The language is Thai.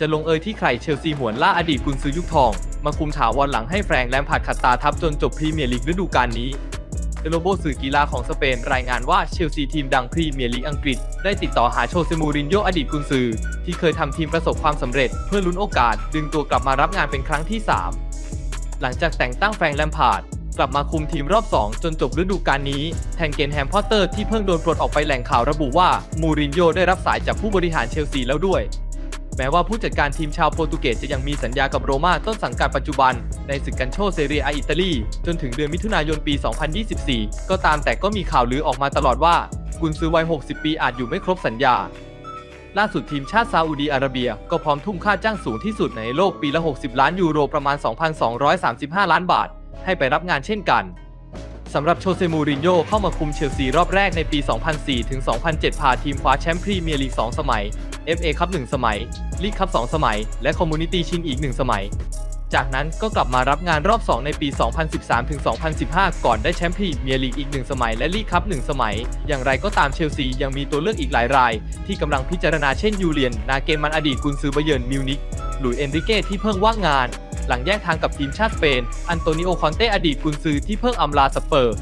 จะลงเอยที่ใครเชลซีหวนล่าอดีตกุนซือยุคทอง มาคุมถาวรหลังให้แฟรงแลมพาร์ดขัดตาทับจนจบพรีเมียร์ลีกฤดูกาลนี้เดโลโบสื่อกีฬาของสเปนรายงานว่าเชลซีทีมดังพรีเมียร์ลีกอังกฤษ ได้ติดต่อหาโชเซมูรินโญ่อดีตกุนซือ ที่เคยทำทีมประสบความสำเร็จ เพื่อลุ้นโอกาส ดึงตัวกลับมารับงานเป็นครั้งที่ 3 หลังจากแต่งตั้งแฟรงแลมพาร์ดกลับมาคุมทีมรอบ 2 จนจบฤดูกาลนี้ แทนเกนแฮมพอตเตอร์ที่เพิ่งโดนปลดออกไปแหล่งข่าวระบุว่ามูรินโญ่ได้รับสายจากผู้บริหารเชลซีแล้วด้วย แม้ว่าผู้จัดการทีมชาวโปรตุเกสจะยังมีสัญญากับโรม่าต้นสังกัดปัจจุบัน ในศึกกันโชเซเรียอิตาลี จนถึงเดือนมิถุนายนปี 2024 ก็ตามแต่ก็มีข่าวลือออกมาตลอดว่า กุนซือวัย 60 ปีอาจอยู่ไม่ครบสัญญา ล่าสุดทีมชาติซาอุดีอาระเบีย ก็พร้อมทุ่มค่าจ้างสูงที่สุดในโลกปีละ 60 ล้านยูโรประมาณ 2,235 ล้านบาท ให้ไปรับงานเช่นกันสำหรับโชเซมูรินโญ่เข้ามาคุมเชลซีรอบแรกในปี 2004 ถึง 2007 พาทีมคว้าแชมป์พรีเมียร์ลีก 2 สมัย FA คัพ1สมัยลีกคัพ2สมัย และคอมมูนิตี้ชิงอีก 1 สมัย จากนั้นก็กลับมารับงานรอบ 2 ในปี 2013ถึง2015 ก่อนได้แชมป์พรีเมียร์ลีกอีก 1 สมัย และลีกคัพ1สมัย อย่างไรก็ตามเชลซียังมีตัวเลือกอีกหลายราย ที่กำลังพิจารณาเช่นยูเลียน นาเกมันอดีตกุนซือเบเยิร์นมิวนิกหลุยส์เอนริเก้ที่เพิ่งว่างงาน หลังแยกทางกับทีมชาติสเปน อันโตนิโอคอนเต้อดีตกุนซือที่เพิ่งอำลาสเปอร์